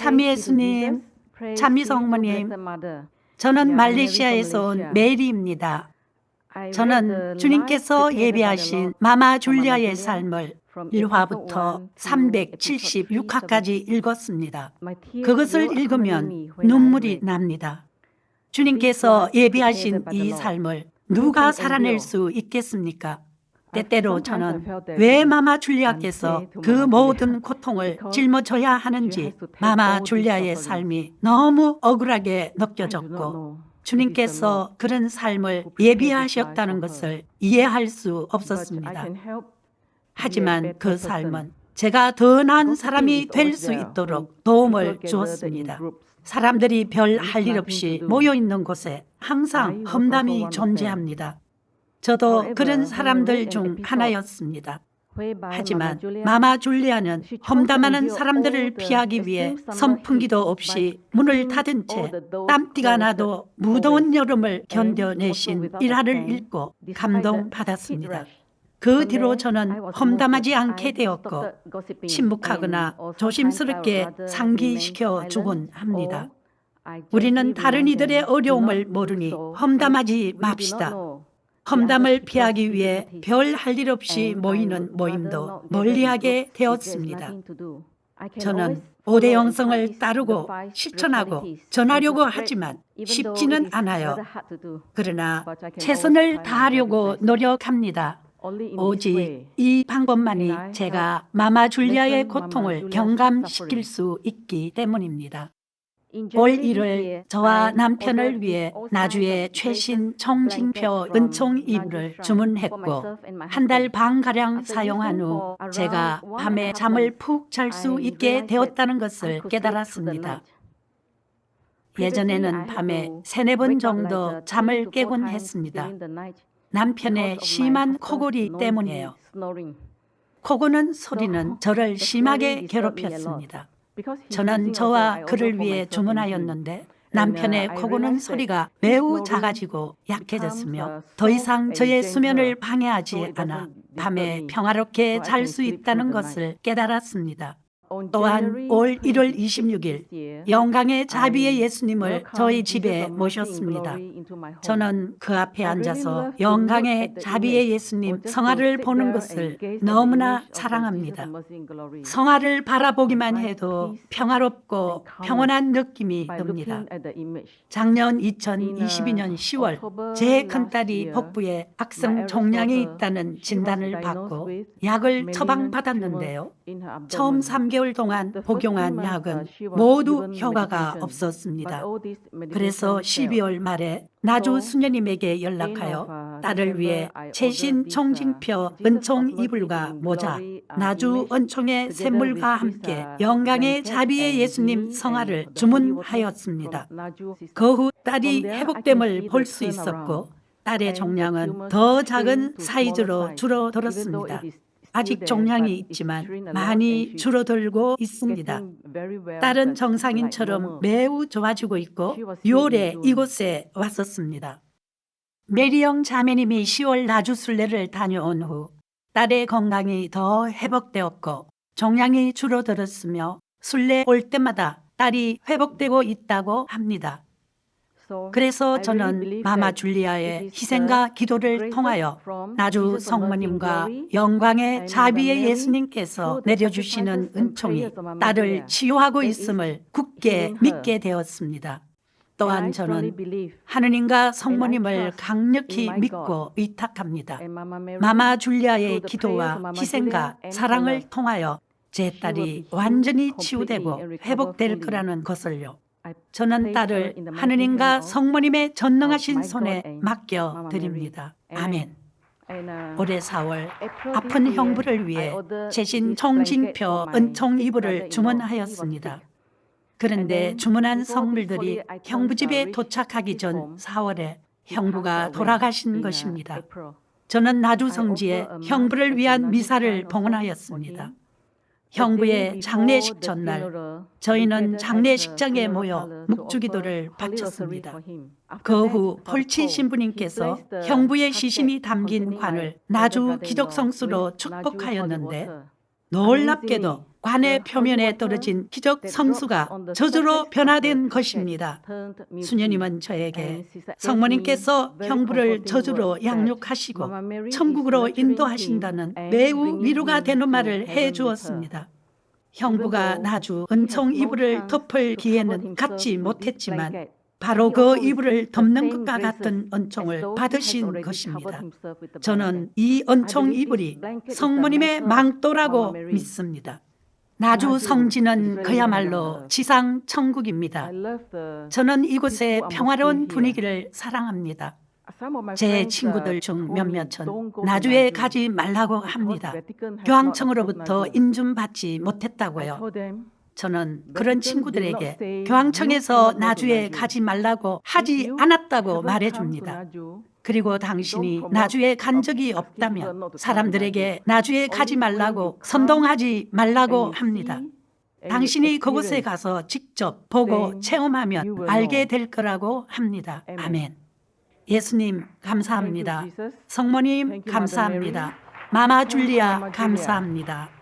참미 예수님, 참미 성모님, 저는 말레이시아에서 온 메리입니다. 저는 주님께서 예배하신 마마 줄리아의 삶을 1화부터 376화까지 읽었습니다. 그것을 읽으면 눈물이 납니다. 주님께서 예비하신 이 삶을 누가 살아낼 수 있겠습니까? 때때로 저는 왜 마마 줄리아께서 그 모든 고통을 짊어져야 하는지 마마 줄리아의 삶이 너무 억울하게 느껴졌고 주님께서 그런 삶을 예비하셨다는 것을 이해할 수 없었습니다. 하지만 그 삶은 제가 더 나은 사람이 될 수 있도록 도움을 주었습니다. 사람들이 별 할 일 없이 모여 있는 곳에 항상 험담이 존재합니다. 저도 그런 사람들 중 하나였습니다. 하지만 마마 줄리아는 험담하는 사람들을 피하기 위해 선풍기도 없이 문을 닫은 채 땀띠가 나도 무더운 여름을 견뎌내신 일화를 읽고 감동받았습니다. 그 뒤로 저는 험담하지 않게 되었고 침묵하거나 조심스럽게 상기시켜 주곤 합니다. 우리는 다른 이들의 어려움을 모르니 험담하지 맙시다. 험담을 피하기 위해 별 할 일 없이 모이는 모임도 멀리하게 되었습니다. 저는 5대 영성을 따르고 실천하고 전하려고 하지만 쉽지는 않아요. 그러나 최선을 다하려고 노력합니다. 오직 이 방법만이 제가 마마 줄리아의 고통을 경감시킬 수 있기 때문입니다. 올 1월 저와 남편을 위해 나주의 최신 청진표 은총 이불을 주문했고 한 달 반가량 사용한 후 제가 밤에 잠을 푹 잘 수 있게 되었다는 것을 깨달았습니다. 예전에는 밤에 세네 번 정도 잠을 깨곤 했습니다. 남편의 심한 코골이 때문이에요. 코고는 소리는 저를 심하게 괴롭혔습니다. 저는 저와 그를 위해 주문하였는데 남편의 코고는 소리가 매우 작아지고 약해졌으며 더 이상 저의 수면을 방해하지 않아 밤에 평화롭게 잘 수 있다는 것을 깨달았습니다. 또한 올 1월 26일 영광의 자비의 예수님을 저희 집에 모셨습니다. 저는 그 앞에 앉아서 영광의 자비의 예수님 성화를 보는 것을 너무나 사랑합니다. 성화를 바라보기만 해도 평화롭고 평온한 느낌이 듭니다. 작년 2022년 10월 제 큰딸이 복부에 악성 종양이 있다는 진단을 받고 약을 처방받았는데요. 처음 3개월 동안 복용한 약은 모두 효과가 없었습니다. 그래서 12월 말에 나주 수녀님에게 연락하여 딸을 위해 최신 청진표 은총 이불과 모자, 나주 은총의 샘물과 함께 영광의 자비의 예수님 성화를 주문하였습니다. 그 후 딸이 회복됨을 볼 수 있었고 딸의 종량은 더 작은 사이즈로 줄어들었습니다. 아직 종량이 있지만 많이 줄어들고 있습니다. 딸은 정상인처럼 매우 좋아지고 있고 6월에 이곳에 왔었습니다. 메리영 자매님이 10월 나주순례를 다녀온 후 딸의 건강이 더 회복되었고 종양이 줄어들었으며 순례 올 때마다 딸이 회복되고 있다고 합니다. 그래서 저는 마마 줄리아의 희생과 기도를 통하여 나주 성모님과 영광의 자비의 예수님께서 내려주시는 은총이 딸을 치유하고 있음을 굳게 믿게 되었습니다. 또한 저는 하느님과 성모님을 강력히 믿고 의탁합니다. 마마 줄리아의 기도와 희생과 사랑을 통하여 제 딸이 완전히 치유되고 회복될 거라는 것을요. 저는 딸을 하느님과 성모님의 전능하신 손에 맡겨 드립니다. 아멘. 올해 4월 아픈 형부를 위해 최신 청진표 은총 이불을 주문하였습니다. 그런데 주문한 성물들이 형부 집에 도착하기 전 4월에 형부가 돌아가신 것입니다. 저는 나주 성지에 형부를 위한 미사를 봉헌하였습니다. 형부의 장례식 전날 저희는 장례식장에 모여 묵주기도를 바쳤습니다. 그 후 폴치 신부님께서 형부의 시신이 담긴 관을 나주 기독성수로 축복하였는데 놀랍게도 관의 표면에 떨어진 기적 성수가 저주로 변화된 것입니다. 수녀님은 저에게 성모님께서 형부를 저주로 양육하시고 천국으로 인도하신다는 매우 위로가 되는 말을 해 주었습니다. 형부가 나주 은총 이불을 덮을 기회는 갖지 못했지만 바로 그 이불을 덮는 것과 같은 은총을 받으신 것입니다. 저는 이 은총 이불이 성모님의 망토라고 믿습니다. 나주 성지는 그야말로 지상 천국입니다. 저는 이곳의 평화로운 분위기를 사랑합니다. 제 친구들 중 몇몇은 나주에 가지 말라고 합니다. 교황청으로부터 인준받지 못했다고요. 저는 그런 친구들에게 교황청에서 나주에 가지 말라고 하지 않았다고 말해줍니다. 그리고 당신이 나주에 간 적이 없다면 사람들에게 나주에 가지 말라고 선동하지 말라고 합니다. 당신이 그곳에 가서 직접 보고 체험하면 알게 될 거라고 합니다. 아멘. 예수님 감사합니다. 성모님 감사합니다. 마마 줄리아 감사합니다.